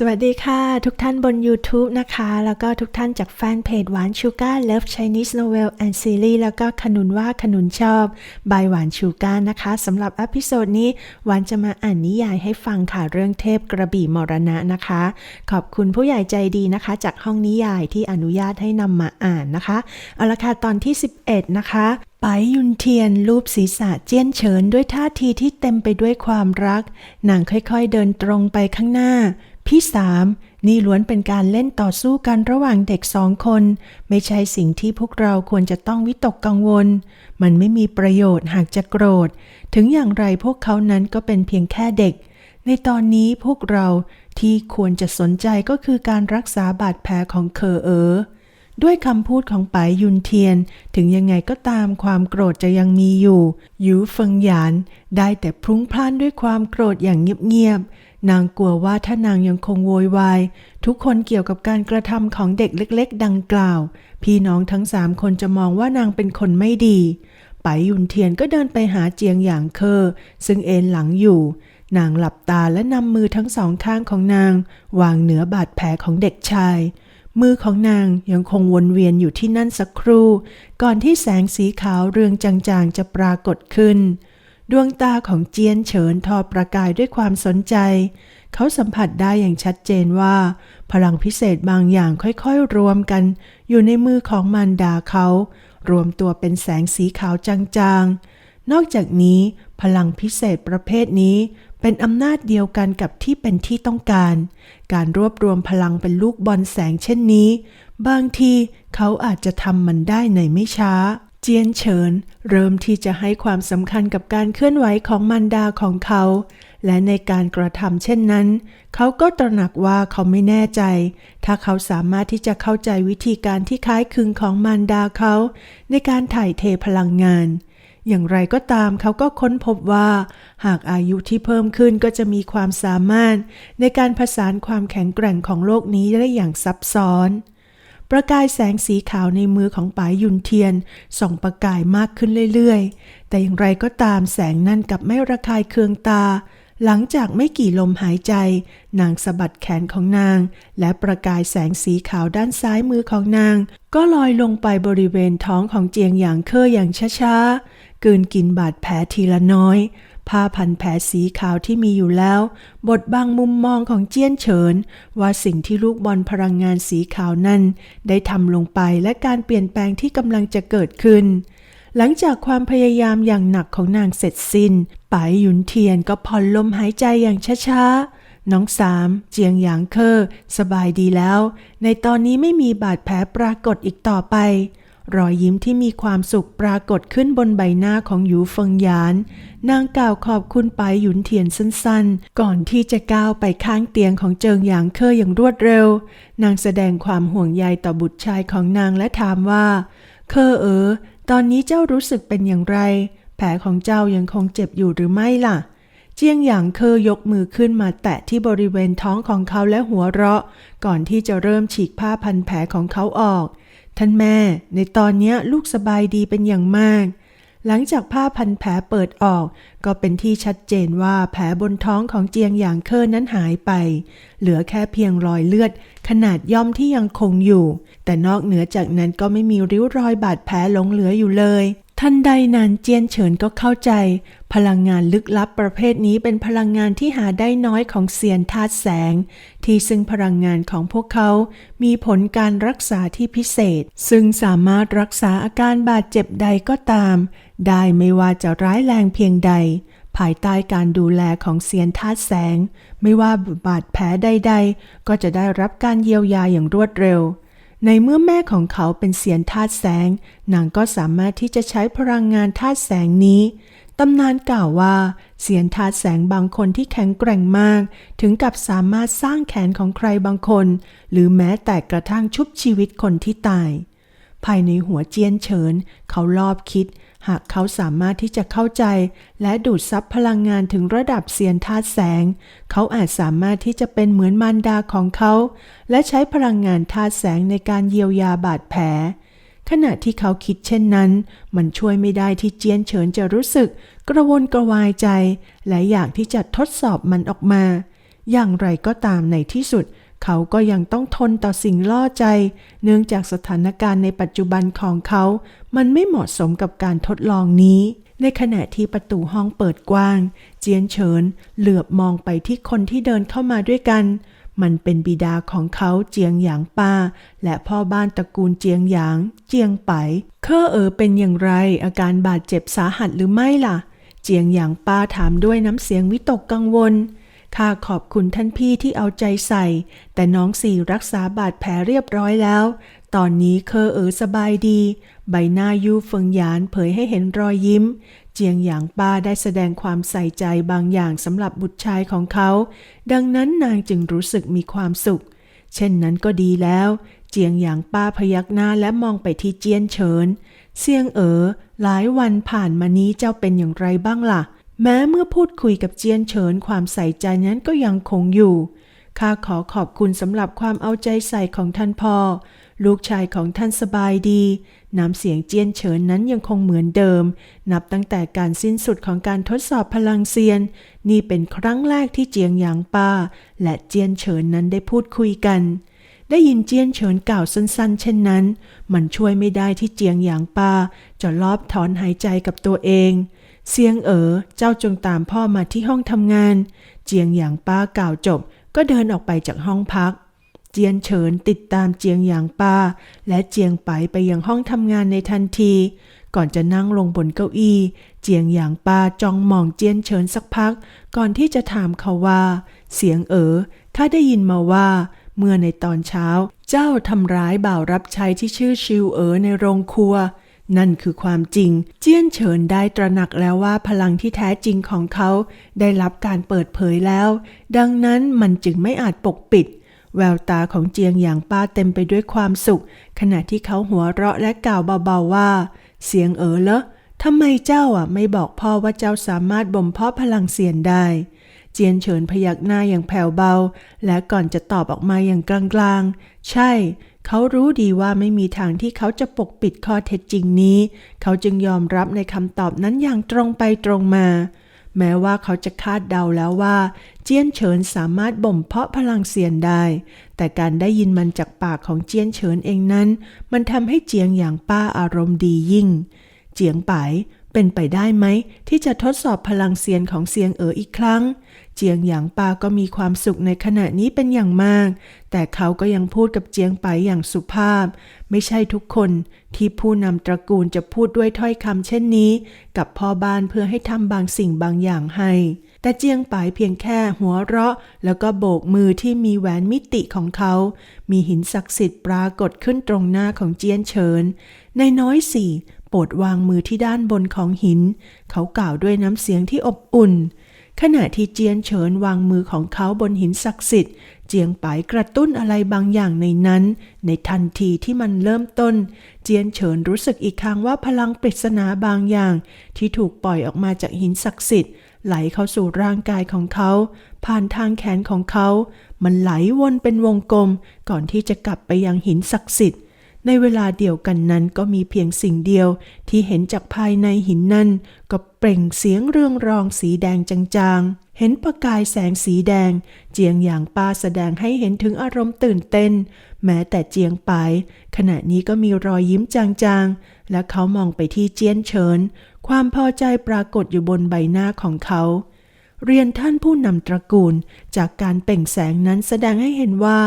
สวัสดีค่ะ ทุกท่านบน YouTube นะคะ แล้วก็ทุกท่านจากแฟนเพจหวานชูการ์ Love Chinese Novel and Series แล้วก็ขนุนว่าขนุนชอบบายหวานชูการ์นะคะสำหรับอพิโซดนี้หวานจะมาอ่านนิยายให้ฟังค่ะ เรื่องเทพกระบี่มรณะนะคะ ขอบคุณผู้ใหญ่ใจดีนะคะ จากห้องนิยายที่อนุญาตให้นำมาอ่านนะคะเอาละค่ะตอนที่ 11 นะคะไปยุนเทียนรูปศีรษะเจี้ยนเฉินด้วยท่าทีที่เต็มไปด้วยความรักนางค่อยๆเดินตรงไปข้างหน้า พี่สามนี่ล้วนเป็นการเล่นต่อสู้กันระหว่างเด็กสองคน ไม่ใช่สิ่งที่พวกเราควรจะต้องวิตกกังวล มันไม่มีประโยชน์หากจะโกรธ ถึงอย่างไรพวกเขานั้นก็เป็นเพียงแค่เด็ก ในตอนนี้พวกเราที่ควรจะสนใจก็คือการรักษาบาดแผลของเคอเออด้วยคำพูดของป๋ายยุนเทียน ถึงยังไงก็ตามความโกรธจะยังมีอยู่ยูเฟิงหยาน ได้แต่พรุ้งพล่านด้วยความโกรธอย่างเงียบๆ นางกลัวว่าถ้านางยังคงโวยวาย ทุกคนเกี่ยวกับการกระทำของเด็กเล็ก ๆ ดังกล่าว พี่น้องทั้งสามคนจะมองว่านางเป็นคนไม่ดีป๋ายยุนเทียนก็เดินไปหาเจียงหยางเคอซึ่งเอนหลังอยู่ นางหลับตาและนำมือทั้งสองข้างของนาง วางเหนือบาดแผลของเด็กชาย มือของนางยังคงวนเวียนอยู่ที่นั่นสักครู่ ก่อนที่แสงสีขาวเรืองจางๆจะปรากฏขึ้น ดวงตาของเจียนเฉินทอประกายด้วยความสนใจ เขาสัมผัสได้อย่างชัดเจนว่า พลังพิเศษบางอย่างค่อยๆ รวมกัน อยู่ในมือของมารดาเขา รวมตัวเป็นแสงสีขาวจางๆ นอกจากนี้พลังพิเศษประเภทนี้เป็นอำนาจเดียวกันกับที่เป็นที่ต้องการ การรวบรวมพลังเป็นลูกบอลแสงเช่นนี้ บางทีเขาอาจจะทำมันได้ในไม่ช้า จียนเฉินเริ่มที่จะให้ความสำคัญกับการเคลื่อนไหวของมันดาของเขา และในการกระทำเช่นนั้น เขาก็ตระหนักว่าเขาไม่แน่ใจ ถ้าเขาสามารถที่จะเข้าใจวิธีการที่คล้ายคลึงของมันดาเขา ในการถ่ายเทพลังงาน อย่างไรก็ตามเขาก็ค้นพบว่า หากอายุที่เพิ่มขึ้นก็จะมีความสามารถ ในการผสานความแข็งแกร่งของโลกนี้ได้อย่างซับซ้อน ประกายแสงสีขาวในมือของป๋ายยุนเทียน ส่องประกายมากขึ้นเรื่อยๆ แต่อย่างไรก็ตามแสงนั่นกับไม่ระคายเคืองตา หลังจากไม่กี่ลมหายใจ นางสะบัดแขนของนาง และประกายแสงสีขาวด้านซ้ายมือของนาง ก็ลอยลงไปบริเวณท้องของเจียงหยางเคออย่างช้าๆ กืนกินบาดแผลทีละน้อย ผ้าพันแผลสีขาวที่มีอยู่แล้ว บทบังมุมมองของเจี้ยนเฉิน ว่าสิ่งที่ลูกบอลพลังงานสีขาวนั้น ได้ทำลงไปและการเปลี่ยนแปลงที่กำลังจะเกิดขึ้น หลังจากความพยายามอย่างหนักของนางเสร็จสิ้นปายหยุนเทียนก็ผ่อนลมหายใจอย่างช้าๆ น้องสามเจียงหยางเคอสบายดีแล้ว ในตอนนี้ไม่มีบาดแผลปรากฏอีกต่อไป รอยยิ้มที่มีความสุขปรากฏขึ้นบนใบหน้าของหยูเฟิงหยาน นางกล่าวขอบคุณไปหยุนเทียนสั้นๆ ก่อนที่จะก้าวไปข้างเตียงของเจิงหยางเคออย่างรวดเร็ว นางแสดงความห่วงใยต่อบุตรชายของนางและถามว่า เคอเออตอนนี้เจ้ารู้สึกเป็นอย่างไร แผลของเจ้ายังคงเจ็บอยู่หรือไม่ล่ะ เจียงหยางเคอยกมือขึ้นมาแตะที่บริเวณท้องของเขาและหัวเราะ ก่อนที่จะเริ่มฉีกผ้าพันแผลของเขาออก ท่านแม่ ในตอนนี้ลูกสบายดีเป็นอย่างมาก หลังจากผ้าพันแผลเปิดออก ก็เป็นที่ชัดเจนว่าแผลบนท้องของเจียงหยางเคอนั้นหายไป เหลือแค่เพียงรอยเลือด ขนาดย่อมที่ยังคงอยู่ แต่นอกเหนือจากนั้นก็ไม่มีริ้วรอยบาดแผลหลงเหลืออยู่เลย ทันใดนั้นเจียนเฉินก็เข้าใจ พลังงานลึกลับประเภทนี้เป็นพลังงานที่หาได้น้อยของเซียนธาตุแสง ที่ซึ่งพลังงานของพวกเขา มีผลการรักษาที่พิเศษ ซึ่งสามารถรักษาอาการบาดเจ็บใดก็ตาม ได้ไม่ว่าจะร้ายแรงเพียงใด ภายใต้การดูแลของเซียนธาตุแสง ไม่ว่าบาดแผลใด ๆ ก็จะได้รับการเยียวยาอย่างรวดเร็ว ในเมื่อแม่ของเขาเป็นเสียนธาตุแสง นางก็สามารถที่จะใช้พลังงานธาตุแสงนี้ ตำนานกล่าวว่า เสียนธาตุแสงบางคนที่แข็งแกร่งมาก ถึงกับสามารถสร้างแขนของใครบางคน หรือแม้แต่กระทั่งชุบชีวิตคนที่ตาย ภายในหัวเจียนเฉิน เขารอบคิด หากเขาสามารถที่จะเข้าใจ และดูดซับพลังงานถึงระดับเซียนธาตุแสง เขาอาจสามารถที่จะเป็นเหมือนมารดาของเขา และใช้พลังงานธาตุแสงในการเยียวยาบาดแผล ขณะที่เขาคิดเช่นนั้น มันช่วยไม่ได้ที่เจียนเฉินจะรู้สึก กระวนกระวายใจ และอยากที่จะทดสอบมันออกมา อย่างไรก็ตามในที่สุด เขาก็ยังต้องทนต่อสิ่งล่อใจ เนื่องจากสถานการณ์ในปัจจุบันของเขา มันไม่เหมาะสมกับการทดลองนี้ ในขณะที่ประตูห้องเปิดกว้าง เจียนเฉินเหลือบมองไปที่คนที่เดินเข้ามาด้วยกัน มันเป็นบิดาของเขาเจียงหยางป้า และพ่อบ้านตระกูลเจียงหยาง เจียงไป เคอเอ๋อเป็นอย่างไร อาการบาดเจ็บสาหัสหรือไม่ล่ะ เจียงหยางป้าถามด้วยน้ำเสียงวิตกกังวล ข้าขอบคุณท่านพี่ที่เอาใจใส่ แต่น้องสี่รักษาบาดแผลเรียบร้อยแล้ว ตอนนี้เคอเอ๋อสบายดี ใบหน้ายูเฟิงหยานเผยให้เห็นรอยยิ้ม เจียงหยางป้าได้แสดงความใส่ใจบางอย่างสำหรับบุตรชายของเขา ดังนั้นนางจึงรู้สึกมีความสุข เช่นนั้นก็ดีแล้ว เจียงหยางป้าพยักหน้าและมองไปที่เจียนเฉิน เซียงเอ๋อหลายวันผ่านมานี้เจ้าเป็นอย่างไรบ้างล่ะ แม้เมื่อพูดคุยกับเจียนเฉินความใส่ใจนั้นก็ยังคงอยู่ ข้าขอขอบคุณสำหรับความเอาใจใส่ของท่านพ่อ ลูกชายของท่านสบายดี น้ำเสียงเจียนเฉินนั้นยังคงเหมือนเดิม นับตั้งแต่การสิ้นสุดของการทดสอบพลังเซียน นี่เป็นครั้งแรกที่เจียงหยางป้า และเจียนเฉินนั้นได้พูดคุยกันได้ยินเจียนเฉินกล่าวสั้นๆ เช่นนั้น มันช่วยไม่ได้ที่เจียงหยางป้าจะลอบถอนหายใจกับตัวเอง เสียงเอ๋อเจ้าจงตามพ่อมาที่ห้องทำงาน เจียงหยางป้ากล่าวจบ ก็เดินออกไปจากห้องพัก เจียนเฉินติดตามเจียงหยางป้า และเจียงไปไปยังห้องทำงานในทันที ก่อนจะนั่งลงบนเก้าอี้ เจียงหยางป้าจ้องมองเจียนเฉินสักพัก ก่อนที่จะถามเขาว่า เสียงเอ๋อข้าได้ยินมาว่า เมื่อในตอนเช้า เจ้าทำร้ายบ่าวรับใช้ที่ชื่อชิวเอ๋อในโรงครัว นั่นคือความจริง เจี้ยนเฉินได้ตระหนักแล้วว่าพลังที่แท้จริงของเขาได้รับการเปิดเผยแล้ว ดังนั้นมันจึงไม่อาจปกปิด แววตาของเจียงหยางป้าเต็มไปด้วยความสุข ขณะที่เขาหัวเราะและกล่าวเบาๆว่า เสียงเอ๋อเหรอทำไมเจ้าอะไม่บอกพ่อว่าเจ้าสามารถบ่มเพาะพลังเสียนได้ เจียนเฉินพยักหน้าอย่างแผ่วเบา และก่อนจะตอบออกมาอย่างกลางๆ ใช่ เขารู้ดีว่าไม่มีทางที่เขาจะปกปิดข้อเท็จจริงนี้ เขาจึงยอมรับในคำตอบนั้นอย่างตรงไปตรงมา แม้ว่าเขาจะคาดเดาแล้วว่า เจียนเฉินสามารถบ่มเพาะพลังเสียนได้ แต่การได้ยินมันจากปากของเจียนเฉินเองนั้น มันทำให้เจียงอย่างป้าอารมณ์ดียิ่ง เจียงไป เป็นไปได้ไหม ที่จะทดสอบพลังเซียนของเซียงเอ๋ออีกครั้ง เจียงหยางปาก็มีความสุขในขณะนี้เป็นอย่างมาก แต่เขาก็ยังพูดกับเจียงไปอย่างสุภาพ ไม่ใช่ทุกคนที่ผู้นำตระกูลจะพูดด้วยถ้อยคำเช่นนี้ กับพ่อบ้านเพื่อให้ทำบางสิ่งบางอย่างให้ แต่เจียงไปายเพียงแค่หัวเราะ แล้วก็โบกมือที่มีแหวนมิติของเขา มีหินศักดิ์สิทธิ์ปรากฏขึ้นตรงหน้าของเจียนเฉิน ในน้อยสี่ โปรดวางมือที่ด้านบนของหิน เขากล่าวด้วยน้ำเสียงที่อบอุ่น ขณะที่เจียนเฉินวางมือของเขาบนหินศักดิ์สิทธิ์ เจียงไปกระตุ้นอะไรบางอย่างในนั้น ในทันทีที่มันเริ่มต้น เจียนเฉินรู้สึกอีกครั้งว่าพลังปริศนาบางอย่าง ที่ถูกปล่อยออกมาจากหินศักดิ์สิทธิ์ไหลเข้าสู่ร่างกายของเขา ผ่านทางแขนของเขา มันไหลวนเป็นวงกลม ก่อนที่จะกลับไปยังหินศักดิ์สิทธิ์ ในเวลาเดียวกันนั้นก็มีเพียงสิ่งเดียวที่เห็นจากภายในหินนั่น ก็เปล่งเสียงเรื่องรองสีแดงจางๆ เห็นประกายแสงสีแดง เจียงหยางป้าแสดงให้เห็นถึงอารมณ์ตื่นเต้น แม้แต่เจียงไป ขณะนี้ก็มีรอยยิ้มจางๆ และเขามองไปที่เจียนเฉิน ความพอใจปรากฏอยู่บนใบหน้าของเขา เรียนท่านผู้นำตระกูล จากการเป่งแสงนั้นแสดงให้เห็นว่า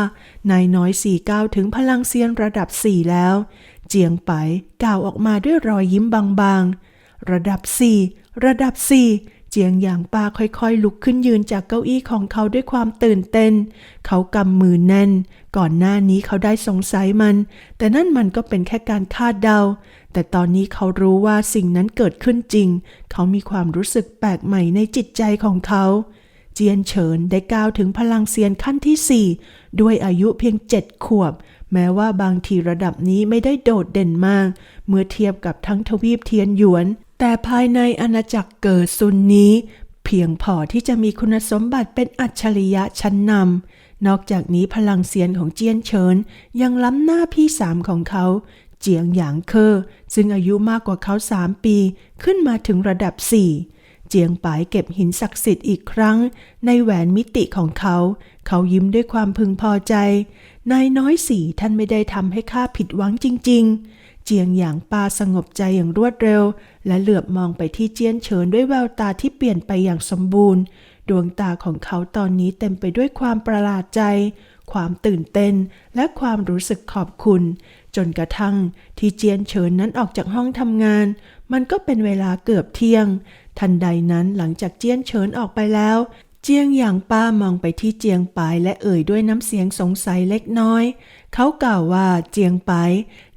นายน้อยสี่ก้าวถึงพลังเซียนระดับสี่แล้ว เจียงไปกล่าวออกมาด้วยรอยยิ้มบางๆ ระดับสี่ระดับสี่เจียงหยางปาค่อยๆ ลุกขึ้นยืนจากเก้าอี้ของเขาด้วยความตื่นเต้น เขากำมือแน่น ก่อนหน้านี้เขาได้สงสัยมัน แต่นั่นมันก็เป็นแค่การคาดเดา แต่ตอนนี้เขารู้ว่าสิ่งนั้นเกิดขึ้นจริง เขามีความรู้สึกแปลกใหม่ในจิตใจของเขา เจียนเฉินได้ก้าวถึงพลังเซียนขั้นที่สี่ด้วยอายุเพียงเจ็ดขวบ แม้ว่าบางทีระดับนี้ไม่ได้โดดเด่นมาก เมื่อเทียบกับทั้งทวีปเทียนหยวนแต่ภายในอาณาจักรเกิดซุนนี้เพียงพอที่จะมีคุณสมบัติเป็นอัจฉริยะชั้นนำนอกจากนี้พลังเซียนของเจียนเฉินยังล้ำหน้าพี่สามของเขา เจียงหยางเคอซึ่งอายุมากกว่าเขาสามปีขึ้นมาถึงระดับสี่เเจียงปายเก็บหินศักดิ์สิทธิ์อีกครั้ง ในแหวนมิติของเขา เขายิ้มด้วยความพึงพอใจ นายน้อยสีท่านไม่ได้ทำให้ข้าผิดหวังจริง ๆ เจียงหยางปาสงบใจอย่างรวดเร็ว และเหลือบมองไปที่เจียนเฉินด้วยแววตาที่เปลี่ยนไปอย่างสมบูรณ์ ดวงตาของเขาตอนนี้เต็มไปด้วยความประหลาดใจ ความตื่นเต้น และความรู้สึกขอบคุณ จนกระทั่งที่เจียนเฉินนั้นออกจากห้องทำงาน มันก็เป็นเวลาเกือบเที่ยง ทันใดนั้นหลังจากเจียนเฉินออกไปแล้ว เจียงหยางป้ามองไปที่เจียงปายและเอ่ยด้วยน้ำเสียงสงสัยเล็กน้อย เขากล่าวว่าเจียงปาย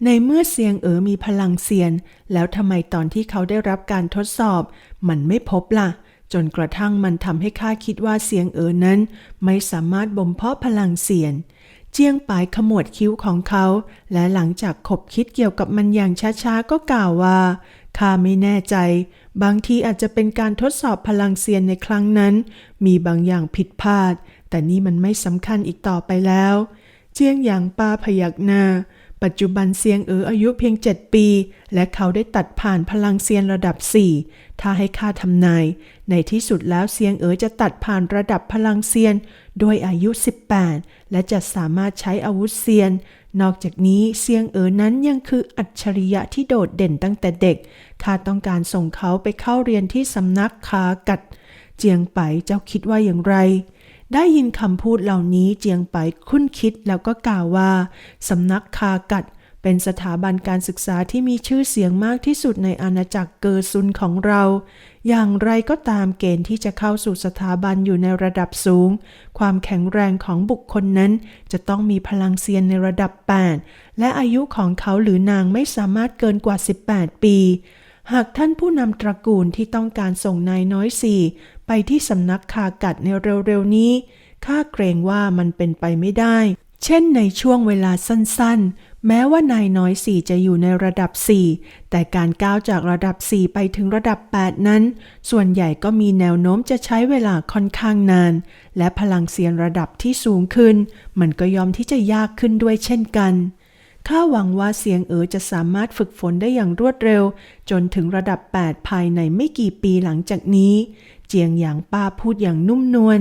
ในเมื่อเสียงเอ๋อมีพลังเซียน แล้วทำไมตอนที่เขาได้รับการทดสอบ มันไม่พบล่ะ จนกระทั่งมันทำให้ข้าคิดว่าเสียงเอ๋อนั้น ไม่สามารถบ่มเพาะพลังเสียน เจียงปายขมวดคิ้วของเขา และหลังจากขบคิดเกี่ยวกับมันอย่างช้าๆก็กล่าวว่าข้าไม่แน่ใจ บางทีอาจจะเป็นการทดสอบพลังเซียนในครั้งนั้น มีบางอย่างผิดพลาด แต่นี่มันไม่สำคัญอีกต่อไปแล้ว เจียงหยางปาพยักหน้า ปัจจุบันเซียงเอ๋ออายุเพียง 7 ปี และเขาได้ตัดผ่านพลังเซียนระดับ 4 ถ้าให้ข้าทำนาย ในที่สุดแล้วเซียงเอ๋อจะตัดผ่านระดับพลังเซียน โดยอายุ 18 และจะสามารถใช้อาวุธเซียน นอกจากนี้เซียงเอ๋อนั้นยังคืออัจฉริยะที่โดดเด่นตั้งแต่เด็ก ข้าต้องการส่งเขาไปเข้าเรียนที่สำนักคากัด เจียงไปเจ้าคิดว่าอย่างไร ได้ยินคำพูดเหล่านี้เจียงไปคุ้นคิดแล้วก็กล่าวว่าสำนักคากัดเป็นสถาบันการศึกษาที่มีชื่อเสียงมากที่สุดในอาณาจักรเกอซุนของเรา อย่างไรก็ตามเกณฑ์ที่จะเข้าสู่สถาบันอยู่ในระดับสูง ความแข็งแรงของบุคคลนั้น จะต้องมีพลังเซียนในระดับ 8 และอายุของเขาหรือนางไม่สามารถเกินกว่า 18 ปี หากท่านผู้นำตระกูลที่ต้องการส่งนายน้อยสี่ไปที่สำนักคากัดในเร็วๆนี้ ข้าเกรงว่ามันเป็นไปไม่ได้ เช่นในช่วงเวลาสั้นๆ แม้ว่านายน้อยสี่จะอยู่ในระดับ 4 แต่การก้าวจากระดับ 4 ไปถึงระดับ 8 นั้น ส่วนใหญ่ก็มีแนวโน้มจะใช้เวลาค่อนข้างนาน และพลังเซียนระดับที่สูงขึ้น มันก็ยอมที่จะยากขึ้นด้วยเช่นกัน ข้าหวังว่าเสียงเอ๋อจะสามารถฝึกฝนได้อย่างรวดเร็ว จนถึงระดับ 8 ภายในไม่กี่ปีหลังจากนี้ เจียงหยางป้าพูดอย่างนุ่มนวล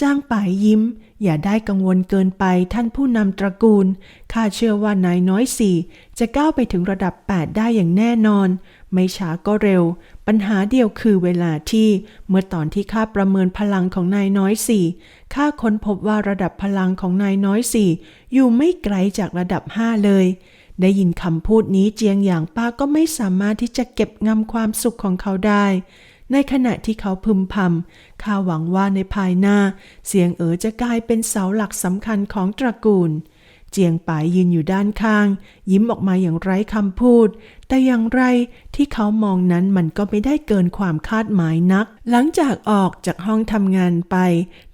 จ้างป่ายยิ้ม อย่าได้กังวลเกินไปท่านผู้นำตระกูล ข้าเชื่อว่านายน้อยสี่จะก้าวไปถึงระดับ 8 ได้อย่างแน่นอน ไม่ช้าก็เร็ว ปัญหาเดียวคือเวลาที่เมื่อตอนที่ข้าประเมินพลังของนายน้อยสี่ข้าค้นพบว่าระดับพลังของนายน้อยสี่อยู่ไม่ไกลจากระดับ5เลย ได้ยินคำพูดนี้เจียงหยางป้าก็ไม่สามารถที่จะเก็บงำความสุขของเขาได้ ในขณะที่เขาพึมพำข้าหวังว่าในภายหน้า เสียงเอ๋อจะกลายเป็นเสาหลักสำคัญของตระกูล จียงป่ายยืนอยู่ด้านข้าง ยิ้มออกมาอย่างไร้คำพูด แต่อย่างไรที่เขามองนั้นมันก็ไม่ได้เกินความคาดหมายนัก หลังจากออกจากห้องทำงานไป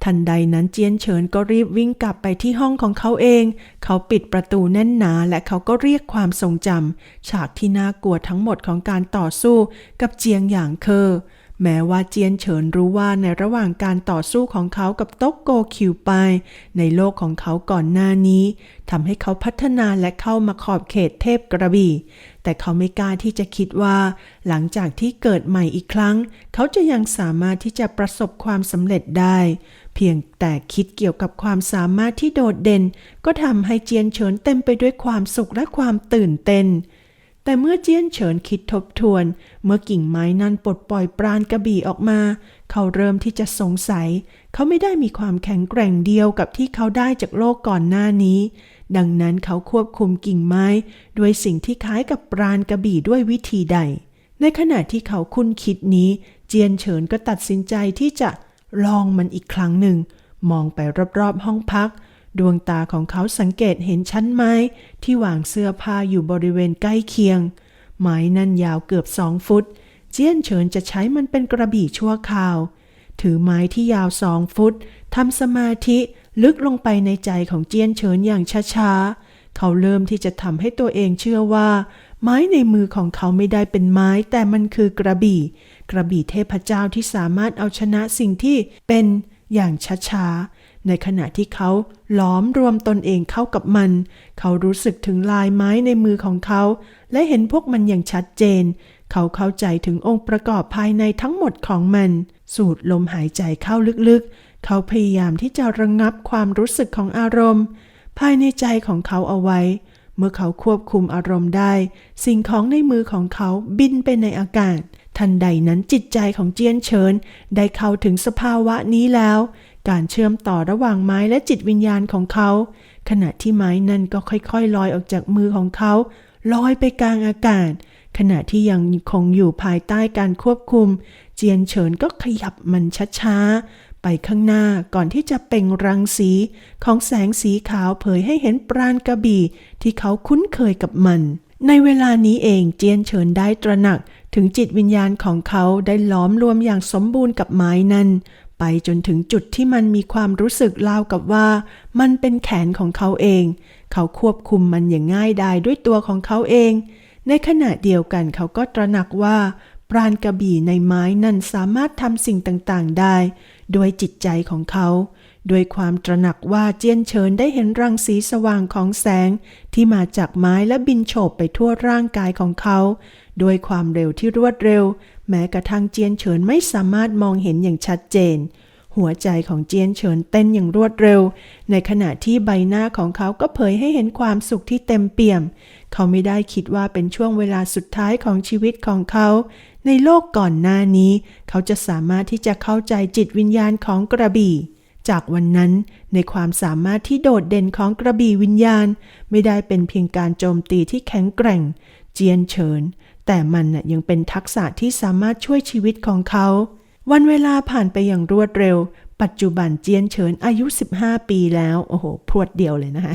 ทันใดนั้นเจียนเฉินก็รีบวิ่งกลับไปที่ห้องของเขาเอง เขาปิดประตูแน่นหนาและเขาก็เรียกความทรงจำฉากที่น่ากลัวทั้งหมดของการต่อสู้กับเจียงหยางเคอ แม้ว่าเจียนเฉินรู้ว่าในระหว่างการต่อสู้ของเขากับต๊กโกคิวไป ในโลกของเขาก่อนหน้านี้ทำให้เขาพัฒนาและเข้ามาขอบเขตเทพกระบี่ แต่เขาไม่กล้าที่จะคิดว่า หลังจากที่เกิดใหม่อีกครั้ง เขาจะยังสามารถที่จะประสบความสำเร็จได้ เพียงแต่คิดเกี่ยวกับความสามารถที่โดดเด่น ก็ทำให้เจียนเฉินเต็มไปด้วยความสุขและความตื่นเต้น แต่เมื่อเจียนเฉินคิดทบทวน เมื่อกิ่งไม้นั้นปลดปล่อยปราณกระบี่ออกมา เขาเริ่มที่จะสงสัย เขาไม่ได้มีความแข็งแกร่งเดียวกับที่เขาได้จากโลกก่อนหน้านี้ ดังนั้นเขาควบคุมกิ่งไม้ ด้วยสิ่งที่คล้ายกับปราณกระบี่ด้วยวิธีใด ในขณะที่เขาคุ้นคิดนี้ เจียนเฉินก็ตัดสินใจที่จะลองมันอีกครั้งหนึ่ง มองไปรอบๆห้องพัก ดวงตาของเขาสังเกตเห็นชั้นไม้ที่วางเสื้อผ้าอยู่บริเวณใกล้เคียง ไม้นั่นยาวเกือบสองฟุต เจียนเฉินจะใช้มันเป็นกระบี่ชั่วคราว ถือไม้ที่ยาวสองฟุตทำสมาธิลึกลงไปในใจของเจียนเฉินอย่างช้าๆ เขาเริ่มที่จะทำให้ตัวเองเชื่อว่า ไม้ในมือของเขาไม่ได้เป็นไม้แต่มันคือกระบี่ กระบี่เทพเจ้าที่สามารถเอาชนะสิ่งที่เป็นอย่างช้าๆ ในขณะที่เขาล้อมรวมตนเองเข้ากับมัน เขารู้สึกถึงลายไม้ในมือของเขา และเห็นพวกมันอย่างชัดเจน เขาเข้าใจถึงองค์ประกอบภายในทั้งหมดของมัน สูดลมหายใจเข้าลึกๆ เขาพยายามที่จะระงงับความรู้สึกของอารมณ์ ภายในใจของเขาเอาไว้ เมื่อเขาควบคุมอารมณ์ได้ สิ่งของในมือของเขาบินไปในอากาศทันใดนั้นจิตใจของเจียนเฉินได้เข้าถึงสภาวะนี้แล้ว การเชื่อมต่อระหว่างไม้และจิตวิญญาณของเขา ขณะที่ไม้นั่นก็ค่อยๆ ลอยออกจากมือของเขา ลอยไปกลางอากาศ ขณะที่ยังคงอยู่ภายใต้การควบคุม เจียนเฉินก็ขยับมันช้าๆ ไปข้างหน้าก่อนที่จะเป่งรังสีของแสงสีขาวเผยให้เห็นปราณกระบี่ที่เขาคุ้นเคยกับมัน ในเวลานี้เองเจียนเฉินได้ตระหนักถึงจิตวิญญาณของเขาได้ล้อมรวมอย่างสมบูรณ์กับไม้นั้น ไปจนถึงจุดที่มันมีความรู้สึกราวกับว่า มันเป็นแขนของเขาเอง เขาควบคุมมันอย่างง่ายดายด้วยตัวของเขาเอง ในขณะเดียวกันเขาก็ตระหนักว่า ปราณกระบี่ในไม้นั้นสามารถทำสิ่งต่างๆได้ โดยจิตใจของเขาโดยความตระหนักว่าเจียนเฉินได้เห็นรังสีสว่างของแสง ที่มาจากไม้และบินโฉบไปทั่วร่างกายของเขาโดยความเร็วที่รวดเร็ว แม้กระทั่งเจียนเฉินไม่สามารถมองเห็นอย่างชัดเจน หัวใจของเจียนเฉินเต้นอย่างรวดเร็ว ในขณะที่ใบหน้าของเขาก็เผยให้เห็นความสุขที่เต็มเปี่ยม เขาไม่ได้คิดว่าเป็นช่วงเวลาสุดท้ายของชีวิตของเขา ในโลกก่อนหน้านี้ เขาจะสามารถที่จะเข้าใจจิตวิญญาณของกระบี่จากวันนั้นในความสามารถที่โดดเด่นของกระบี่วิญญาณ ไม่ได้เป็นเพียงการโจมตีที่แข็งแกร่ง เจียนเฉิน แต่มันน่ะยังเป็นทักษะที่สามารถช่วยชีวิตของเขา วันเวลาผ่านไปอย่างรวดเร็ว ปัจจุบันเจียนเฉินอายุ 15 ปีแล้ว โอ้โหพรวดเดียวเลยนะคะ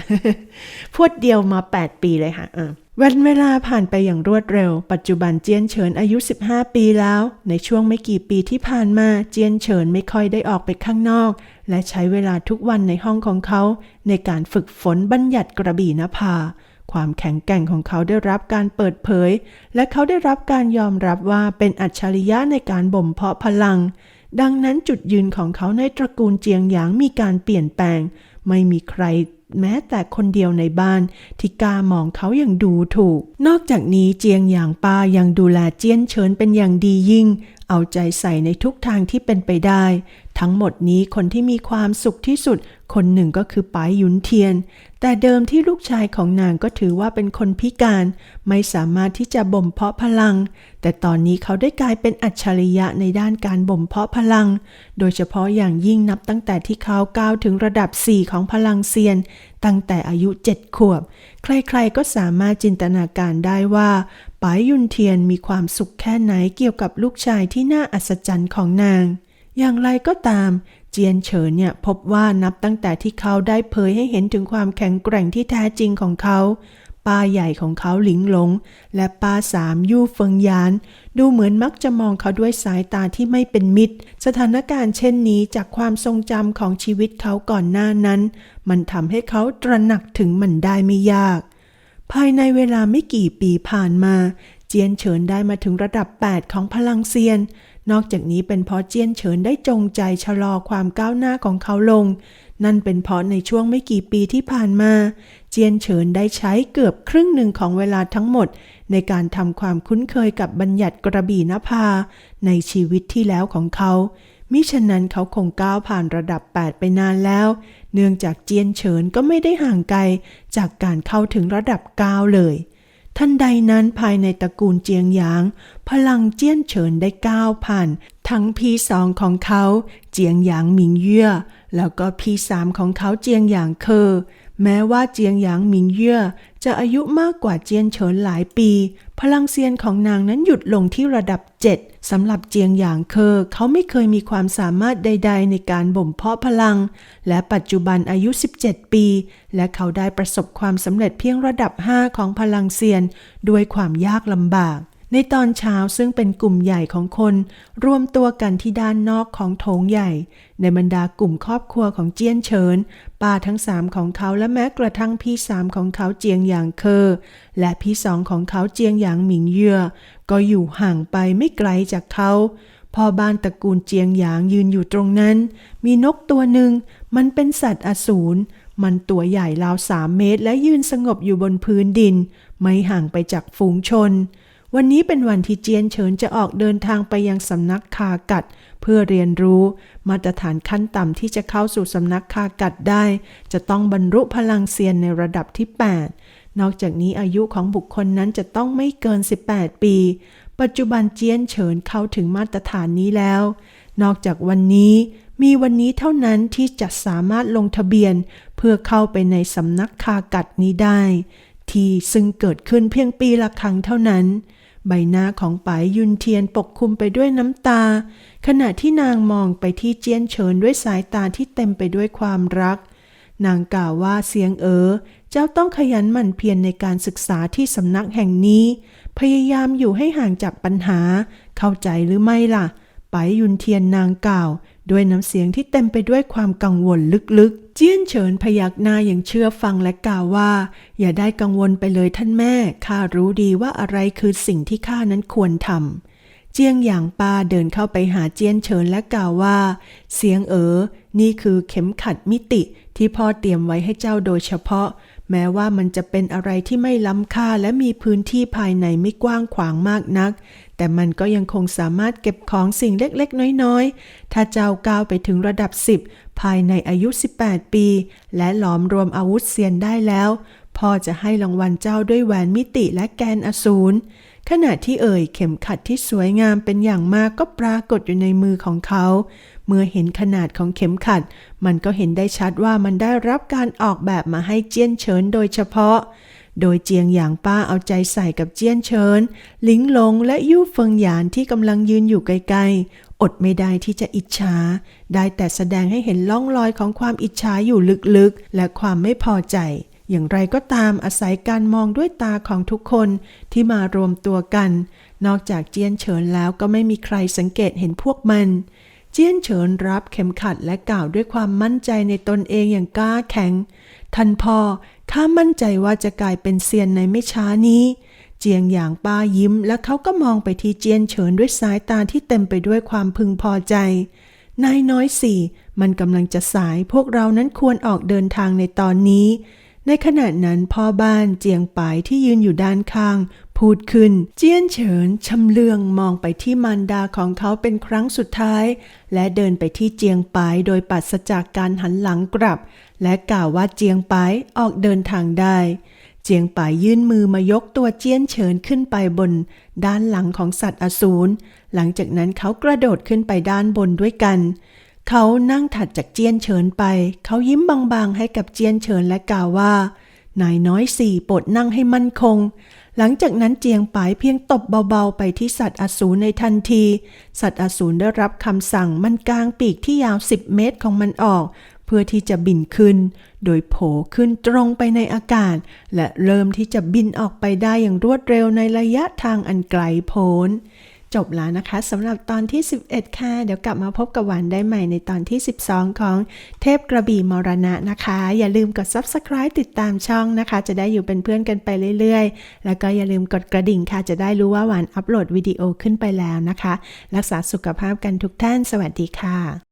พรวดเดียวมา 8 ปีเลยค่ะอะวันเวลาผ่านไปอย่างรวดเร็ว ปัจจุบันเจียนเฉินอายุ 15 ปีแล้ว ในช่วงไม่กี่ปีที่ผ่านมาเจียนเฉินไม่ค่อยได้ออกไปข้างนอก และใช้เวลาทุกวันในห้องของเขา ในการฝึกฝนบัญญัติกระบี่นภา ความแข็งแกร่งของเขาได้รับการเปิดเผย และเขาได้รับการยอมรับว่าเป็นอัจฉริยะในการบ่มเพาะพลัง ดังนั้นจุดยืนของเขาในตระกูลเจียงหยางมีการเปลี่ยนแปลง ไม่มีใครแม้แต่คนเดียวในบ้านที่กล้ามองเขาอย่างดูถูก นอกจากนี้เจียงหยางป้ายังดูแลเจี้ยนเฉินเป็นอย่างดียิ่ง เอาใจใส่ในทุกทางที่เป็นไปได้ ทั้งหมดนี้คนที่มีความสุขที่สุด คนหนึ่งก็คือป๋ายหยุนเทียน แต่เดิมที่ลูกชายของนางก็ถือว่าเป็นคนพิการ ไม่สามารถที่จะบ่มเพาะพลัง แต่ตอนนี้เขาได้กลายเป็นอัจฉริยะในด้านการบ่มเพาะพลัง โดยเฉพาะอย่างยิ่งนับตั้งแต่ที่เขาก้าวถึงระดับ 4 ของพลังเซียน ตั้งแต่อายุ 7 ขวบ ใครๆก็สามารถจินตนาการได้ว่า ปายยุนเทียนมีความสุขแค่ไหนเกี่ยวกับลูกชายที่น่าอัศจรรย์ของนาง อย่างไรก็ตาม เจียนเฉินเนี่ยพบว่านับตั้งแต่ที่เขาได้เผยให้เห็นถึงความแข็งแกร่งที่แท้จริงของเขาป้าใหญ่ของเขาหลิงหลง และป้าสามยู่เฟิงยาน ดูเหมือนมักจะมองเขาด้วยสายตาที่ไม่เป็นมิตร สถานการณ์เช่นนี้จากความทรงจำของชีวิตเขาก่อนหน้านั้น มันทำให้เขาตระหนักถึงมันได้ไม่ยาก ภายในเวลาไม่กี่ปีผ่านมา เจียนเฉินได้มาถึงระดับ 8 ของพลังเซียน นอกจากนี้เป็นเพราะเจียนเฉินได้จงใจชะลอความก้าวหน้าของเขาลง นั่นเป็นเพราะในช่วงไม่กี่ปีที่ผ่านมา เจียนเฉินได้ใช้เกือบครึ่งหนึ่งของเวลาทั้งหมด ในการทำความคุ้นเคยกับบัญญัติกระบี่นภา ในชีวิตที่แล้วของเขา มิฉะนั้นเขาคงก้าวผ่านระดับ 8 ไปนานแล้ว เนื่องจากเจียนเฉินก็ไม่ได้ห่างไกลจากการเข้าถึงระดับ 9 เลย ทันใดนั้นภายในตระกูลเจียงหยาง พลังเจียนเฉินได้ก้าวผ่าน ทั้งพี่สองของเขา เจียงหยางหมิงเย่อแล้วก็พี่สามของเขาเจียงหยางเคอแม้ว่าเจียงหยางหมิงเย่อจะอายุมากกว่าเจียนเฉินหลายปี พลังเซียนของนางนั้นหยุดลงที่ระดับ 7 สำหรับเจียงหยางเคอเขาไม่เคยมีความสามารถใด ๆ ในการบ่มเพาะพลัง และปัจจุบันอายุ 17 ปี และเขาได้ประสบความสำเร็จเพียงระดับ 5 ของพลังเซียน ด้วยความยากลำบาก ในตอนเช้าซึ่งเป็นกลุ่มใหญ่ของคน รวมตัวกันที่ด้านนอกของโถงใหญ่ ในบรรดากลุ่มครอบครัวของเจียนเฉินป้าทั้งสามของเขาและแม้กระทั่งพี่สามของเขาเจียงหยางเคอและพี่สองของเขาเจียงหยางหมิงเย่อ ก็อยู่ห่างไปไม่ไกลจากเขาพ่อบ้านตระกูลเจียงหยางยืนอยู่ตรงนั้น มีนกตัวหนึ่ง มันเป็นสัตว์อสูร มันตัวใหญ่ราวสามเมตรและยืนสงบอยู่บนพื้นดิน ไม่ห่างไปจากฝูงชน วันนี้เป็นวันที่เจียนเฉินจะออกเดินทางไปยังสำนักคากัด เพื่อเรียนรู้ มาตรฐานขั้นต่ำที่จะเข้าสู่สำนักคากัดได้ จะต้องบรรลุพลังเซียนในระดับที่ 8 นอกจากนี้อายุของบุคคลนั้นจะต้องไม่เกิน 18 ปี ปัจจุบันเจียนเฉินเข้าถึงมาตรฐานนี้แล้ว นอกจากวันนี้มีวันนี้เท่านั้นที่จะสามารถลงทะเบียน เพื่อเข้าไปในสำนักคากัดนี้ได้ ที่ซึ่งเกิดขึ้นเพียงปีละครั้งเท่านั้น ใบหน้าของป๋ายยุนเทียนปกคลุมไปด้วยน้ำตา ขณะที่นางมองไปที่เจียนเฉินด้วยสายตาที่เต็มไปด้วยความรัก นางกล่าวว่าเสียงเอ๋อเจ้าต้องขยันหมั่นเพียรในการศึกษาที่สำนักแห่งนี้ พยายามอยู่ให้ห่างจากปัญหา เข้าใจหรือไม่ล่ะไปยุนเทียนนางกล่าว ด้วยน้ำเสียงที่เต็มไปด้วยความกังวลลึกๆ เจี้ยนเฉินพยักหน้าอย่างเชื่อฟังและกล่าวว่า อย่าได้กังวลไปเลยท่านแม่ ข้ารู้ดีว่าอะไรคือสิ่งที่ข้านั้นควรทำ เจียงหยางปาเดินเข้าไปหาเจียนเฉินและกล่าวว่า เสียงเอ๋อ นี่คือเข็มขัดมิติที่พ่อเตรียมไว้ให้เจ้าโดยเฉพาะ แม้ว่ามันจะเป็นอะไรที่ไม่ล้ำค่าและมีพื้นที่ภายในไม่กว้างขวางมากนัก แต่มันก็ยังคงสามารถเก็บของสิ่งเล็กๆ น้อยๆ ถ้าเจ้าก้าวไปถึงระดับ 10 ภายในอายุ 18 ปี และหลอมรวมอาวุธเซียนได้แล้ว พ่อจะให้รางวัลเจ้าด้วยแหวนมิติและแกนอสูรขณะที่เอ่ยเข็มขัดที่สวยงามเป็นอย่างมากก็ปรากฏอยู่ในมือของเขา เมื่อเห็นขนาดของเข็มขัด มันก็เห็นได้ชัดว่ามันได้รับการออกแบบมาให้เจี้ยนเฉินโดยเฉพาะ โดยเจียงหยางป้าเอาใจใส่กับเจี้ยนเฉินลิงหลงและยู่เฟิงหยานที่กำลังยืนอยู่ไกลๆ อดไม่ได้ที่จะอิจฉา ได้แต่แสดงให้เห็นล่องรอยของความอิจฉาอยู่ลึกๆ และความไม่พอใจอย่างไรก็ตามอาศัยการมองด้วยตาของทุกคนที่มารวมตัวกัน นอกจากเจียนเฉินแล้วก็ไม่มีใครสังเกตเห็นพวกมัน จียนเฉินรับเข็มขัดและกล่าวด้วยความมั่นใจในตนเองอย่างกล้าแข็ง ท่านพ่อข้ามั่นใจว่าจะกลายเป็นเซียนในไม่ช้านี้ เจียงหยางป้ายิ้ม และเขาก็มองไปที่เจียนเฉินด้วยสายตาที่เต็มไปด้วยความพึงพอใจ นายน้อยสี่ มันกำลังจะสายพวกเรานั้นควรออกเดินทางในตอนนี้ ในขณะนั้นพ่อบ้านเจียงปายที่ยืนอยู่ด้านข้าง พูดขึ้น เจียนเฉินชำเลืองมองไปที่มารดาของเขาเป็นครั้งสุดท้าย และเดินไปที่เจียงปายโดยปราศจากการหันหลังกลับ และกล่าวว่าเจียงปายออกเดินทางได้เจียงป่ายยื่นมือมายกตัวเจี้ยนเฉินขึ้นไปบน ด้านหลังของสัตว์อสูร หลังจากนั้นเขากระโดดขึ้นไปด้านบนด้วยกัน เขานั่งถัดจากเจียนเฉินไป เขายิ้มบางๆให้กับเจียนเฉินและกล่าวว่านายน้อยสี่โปรดนั่งให้มั่นคง หลังจากนั้นเจียงปายเพียงตบเบาๆไปที่สัตว์อสูรในทันที สัตว์อสูรได้รับคำสั่งมันกางปีกที่ยาว10เมตรของมันออก เพื่อที่จะบินขึ้น โดยโผขึ้นตรงไปในอากาศ และเริ่มที่จะบินออกไปได้อย่างรวดเร็วในระยะทางอันไกลโพ้น จบแล้วนะคะสำหรับตอนที่ 11 ค่ะ เดี๋ยวกลับมาพบกับหวานได้ใหม่ในตอนที่ 12 ของเทพกระบี่มรณะนะคะ อย่าลืมกด Subscribe ติดตามช่องนะคะ จะได้อยู่เป็นเพื่อนกันไปเรื่อยๆ แล้วก็อย่าลืมกดกระดิ่งค่ะ จะได้รู้ว่าหวานอัปโหลดวิดีโอขึ้นไปแล้วนะคะ รักษาสุขภาพกันทุกท่าน สวัสดีค่ะ